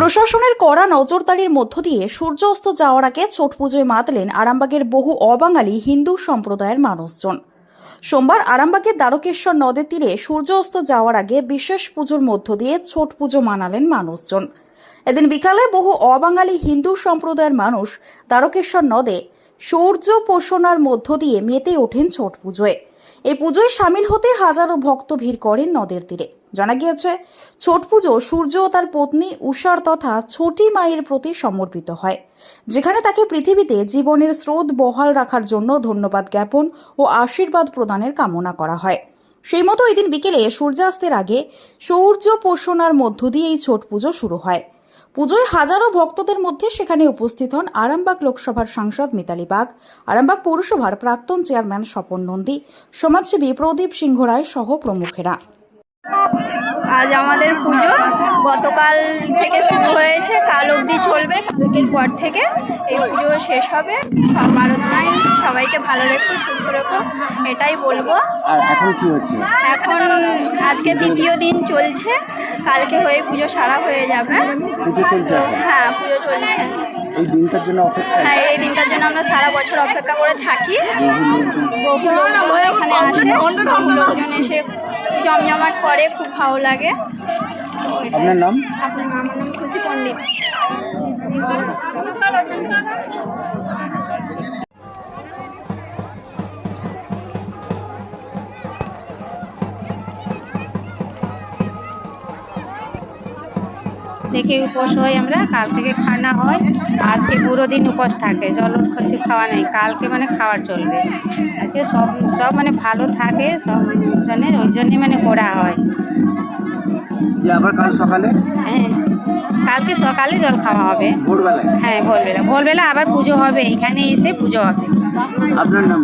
প্রশাসনের কড়া নজরদারির মধ্য দিয়ে সূর্য অস্ত যাওয়ার আগে ছট পুজোয় মাতলেন আরামবাগের বহু অবাঙালি হিন্দু সম্প্রদায়ের মানুষজন। সোমবার আরামবাগের দ্বারকেশ্বর নদের তীরে সূর্য অস্ত যাওয়ার আগে বিশেষ পুজোর মধ্য দিয়ে ছট পুজো মানালেন মানুষজন। এদিন বিকালে বহু অবাঙালি হিন্দু সম্প্রদায়ের মানুষ দ্বারকেশ্বর নদে সূর্য পোষণার মধ্য দিয়ে মেতে ওঠেন ছট পুজোয়। এই পুজোয় সামিল হতে হাজারো ভক্ত ভিড় করেন নদের তীরে। জানা গিয়েছে, ছট পুজো সূর্য ও তার পত্নী উষার তথা ছোটি মায়ের প্রতি সমর্পিত হয়, যেখানে তাকে পৃথিবীতে জীবনের স্রোত বহাল রাখার জন্য ধন্যবাদ জ্ঞাপন ও আশীর্বাদ প্রদানের কামনা করা হয়। সেই মতো এদিন বিকেলে সূর্যাস্তের আগে সূর্য পোষণার মধ্য দিয়ে এই ছট পুজো শুরু হয়। পুজোয় হাজারো ভক্তদের মধ্যে সেখানে উপস্থিত হন আরামবাগ লোকসভার সাংসদ মিতালি বাগ, আরামবাগ পৌরসভার প্রাক্তন চেয়ারম্যান স্বপন নন্দী, সমাজসেবী প্রদীপ সিংহ রায় সহ প্রমুখেরা। আজ আমাদের পুজো। গতকাল থেকে শুরু হয়েছে কাল অবধি চলবে কালকের পর থেকে এই পুজো শেষ হবে। সব আরাধনায় সবাইকে ভালো রেখো সুস্থ রেখো এটাই বলব। আর এখন কি হচ্ছে? এখন আজকে দ্বিতীয় দিন চলছে কালকে হয়ে পুজো সারা হয়ে যাবে। পুজো চলছে এখন? হ্যাঁ পুজো চলছে। এই দিনটার জন্য অপেক্ষা? হ্যাঁ এই দিনটার জন্য আমরা সারা বছর অপেক্ষা করে থাকি। এখানে আসে এসে জমজমাট করে খুব ভালো লাগে। আপনার নাম? আপনার নাম আমার নাম খুশি পণ্ডিত। থেকে উপোস হই আমরা কাল থেকে খানা হয়। আজকে পুরো দিন উপোস থাকে জল কিছু খাওয়া নেই কালকে মানে খাওয়ার চলবে। আজকে সব সব মানে ভালো থাকে সব জন্যে ওই জন্যই মানে করা হয়। আবার কাল সকালে? হ্যাঁ কালকে সকালে জল খাওয়া হবে। হ্যাঁ ভোরবেলা। ভোরবেলা আবার পুজো হবে এখানে এসে পুজো হবে। আপনার নাম?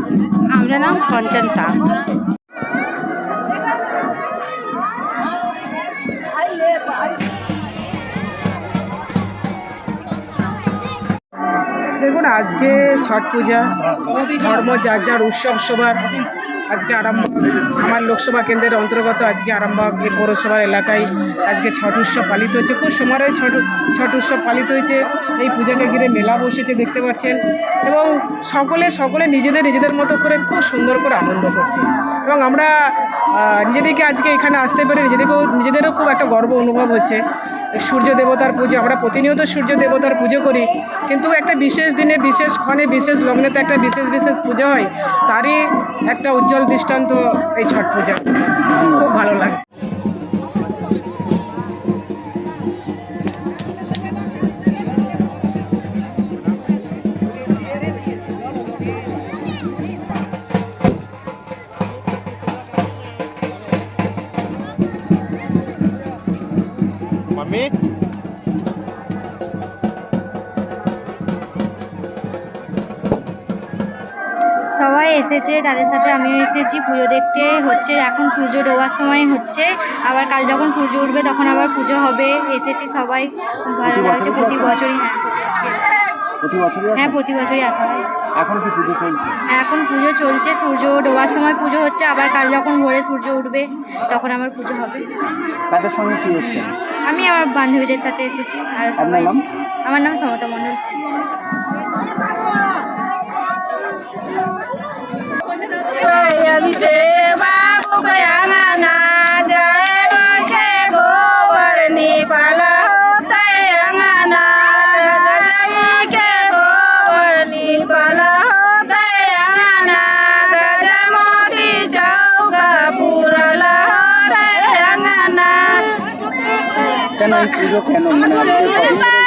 আমরা নাম কঞ্চন শাহ দেখুন, আজকে ছট পূজা, ধর্ম, যার যার উৎসব সবার আজকে আরামবাগ আমার লোকসভা কেন্দ্রের অন্তর্গত আজকে আরামবাগ এই পৌরসভার এলাকায়। আজকে ছট উৎসব পালিত হচ্ছে। খুব সমারোহে ছট ছট উৎসব পালিত হয়েছে। এই পূজাকে ঘিরে মেলা বসেছে, দেখতে পাচ্ছেন। এবং সকলে সকলে নিজেদের নিজেদের মতো করে খুব সুন্দর করে আনন্দ করছে। এবং আমরা নিজেদেরকে আজকে এখানে আসতে পেরে নিজেদেরকেও, নিজেদেরও খুব একটা গর্ব অনুভব হচ্ছে। সূর্য দেবতার পুজো, আমরা প্রতিনিয়ত সূর্য দেবতার পুজো করি। কিন্তু একটা বিশেষ দিনে, বিশেষ ক্ষণে, বিশেষ লগ্নেতে একটা বিশেষ বিশেষ পুজো হয়, তারই একটা উজ্জ্বল দৃষ্টান্ত এই ছট পূজা। খুব ভালো লাগে। সবাই এসেছে তাদের সাথে আমিও এসেছি পুজো দেখতে হচ্ছে এখন সূর্য ডোবার সময় হচ্ছে আবার কাল যখন সূর্য উঠবে তখন আবার পুজো হবে এসেছি সবাই ভালো লাগছে প্রতি বছরই হ্যাঁ প্রতি বছরই বছরই হ্যাঁ প্রতি বছরই আসা হয়। এখন কি পুজো চলছে? এখন পুজো চলছে সূর্য ডোবার সময় পুজো হচ্ছে আবার কাল যখন ভোরে সূর্য উঠবে তখন আবার পুজো হবে। কাদের সঙ্গে কি এসছে? আমি আমার বান্ধবীদের সাথে এসেছি আর সবাই এসেছি। আমার নাম সমতা মণ্ডল। কেন এই পুজো কেন মানে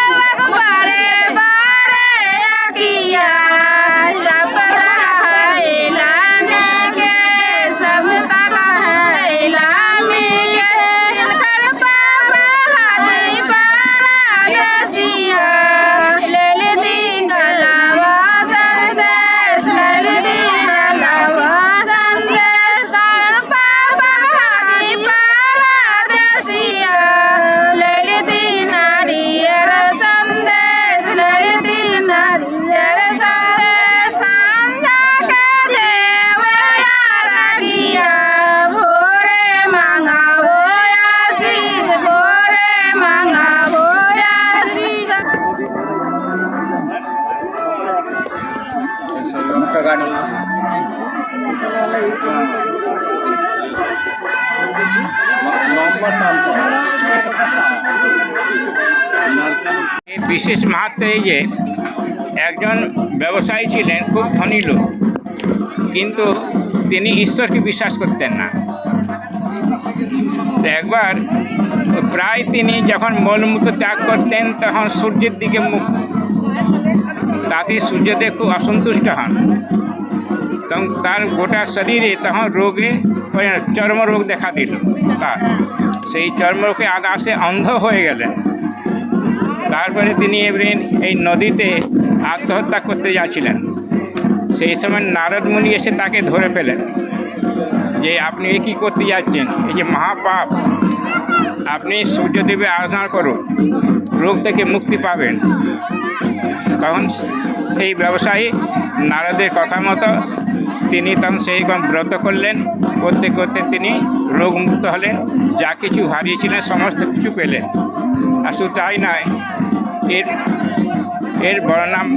বিশেষ মাহাত্ম এই যে একজন ব্যবসায়ী ছিলেন, খুব ধনী লোক, কিন্তু তিনি ঈশ্বরকে বিশ্বাস করতেন না। তো একবার প্রায় তিনি যখন মলমূত্র ত্যাগ করতেন, তখন সূর্যের দিকে মুখ তাতে সূর্যদেব খুব অসন্তুষ্ট হন। তখন তার গোটা শরীরে তখন রোগে চর্মরোগ দেখা দিল। তার। সেই চর্মরোগে আকাশে অন্ধ হয়ে গেলেন। তারপরে তিনি এবারে এই নদীতে আত্মহত্যা করতে যাচ্ছিলেন। সেই সময় নারদ মুনি এসে তাকে ধরে ফেলেন। যে, আপনি এ কী করতে যাচ্ছেন? এই যে মহাপাপ। আপনি সূর্যদেবে আরাধনা করুন। রোগ থেকে মুক্তি পাবেন। তখন সেই ব্যবসায়ী নারদের কথা মতো তিনি তখন সেই ব্রত করলেন। করতে করতে তিনি রোগমুক্ত হলেন। যা কিছু হারিয়েছিলেন, সমস্ত কিছু পেলেন। আর শুধু তাই নয়, এর এর বর্ণাম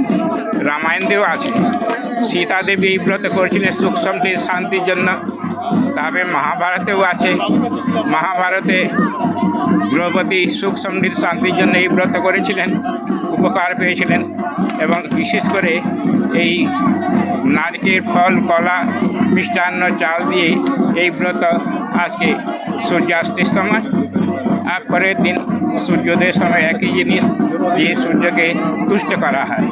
রামায়ণদেও আছে। সীতা দেবী এই ব্রত করেছিলেন সুখ, সমৃদ্ধি, শান্তির জন্য। তবে মহাভারতেও আছে। মহাভারতে দ্রৌপদী সুখ, সমৃদ্ধি, শান্তির জন্য এই ব্রত করেছিলেন, উপকার পেয়েছিলেন। এবং বিশেষ করে এই নারকেল ফল কলা মিষ্টান্ন চাল দিয়ে এই ব্রত আজকে সূর্যাস্তের সময়। আর পরের দিন সূর্যোদয়ের সময় একই জিনিস দিয়ে সূর্যকে তুষ্ট করা হয়।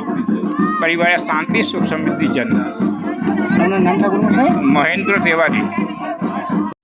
পরিবারের শান্তি সুখ সমৃদ্ধির জন্য। আপনার নাম ঠাকুর মশাই মহেন্দ্র তেওয়ারি।